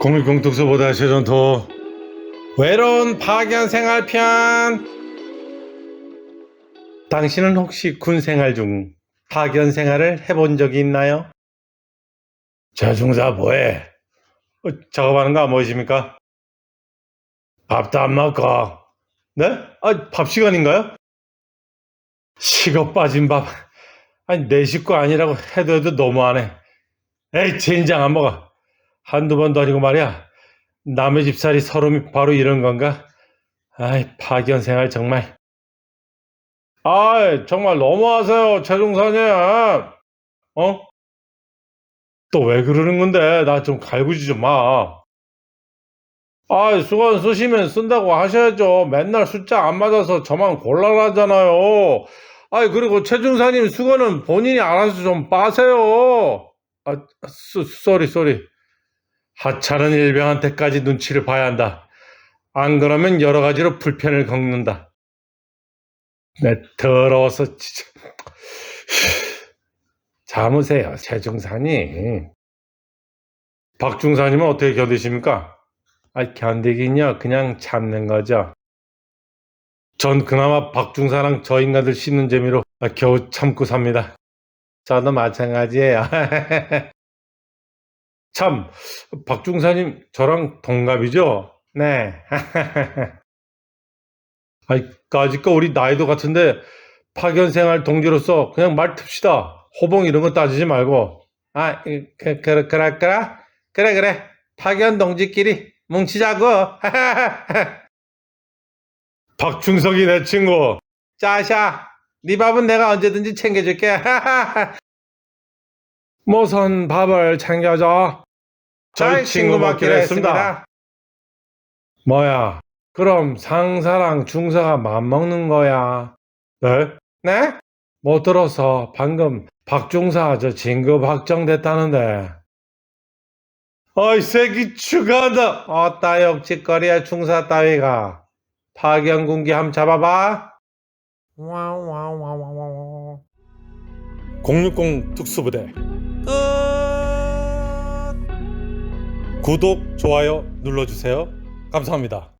공일공특수보다 최전토 외로운 파견 생활 편 당신은 혹시 군 생활 중 파견 생활을 해본 적이 있나요? 저 중사 뭐해? 어, 작업하는 거 안 보이십니까? 밥도 안 먹고 네? 아, 밥 시간인가요? 식어 빠진 밥 아니 내 식구 아니라고 해도 해도 너무하네 에이 젠장 안 먹어 한두 번도 아니고 말이야. 남의 집살이 서름이 바로 이런 건가? 아이, 파견 생활 정말. 아이, 정말 너무하세요, 최종사님. 어? 또 왜 그러는 건데? 나 좀 갈구지 좀 마. 아이, 수건 쓰시면 쓴다고 하셔야죠. 맨날 숫자 안 맞아서 저만 곤란하잖아요. 아이, 그리고 최종사님 수건은 본인이 알아서 좀 빠세요. 아, 쏘, 쏘리, 쏘리. 하찮은 일병한테까지 눈치를 봐야 한다. 안 그러면 여러 가지로 불편을 겪는다. 내 더러워서 진짜. 참으세요, 최중사님. 박중사님은 어떻게 견디십니까? 아, 견디긴요. 그냥 참는 거죠. 전 그나마 박중사랑 저 인간들 씹는 재미로 겨우 참고 삽니다. 저도 마찬가지예요. 참, 박중사님, 저랑 동갑이죠? 네. 아이, 까짓거 우리 나이도 같은데, 파견 생활 동지로서 그냥 말 틉시다. 호봉 이런 거 따지지 말고. 아, 이, 그, 그, 그래, 그래? 그래, 그래. 파견 동지끼리 뭉치자고. 박중석이 내 친구. 짜샤, 네 밥은 내가 언제든지 챙겨줄게. 모선 밥을 챙겨줘. 저희 친구 먹기로 했습니다. 뭐야? 그럼 상사랑 중사가 맘먹는 거야. 네? 네? 못 들어서 방금 박중사 저 진급 확정됐다는데. 어이 새끼 축하한다. 어따 역짓거리야 중사 따위가. 파견군기 함 잡아봐. 060 특수부대 구독, 좋아요 눌러주세요. 감사합니다.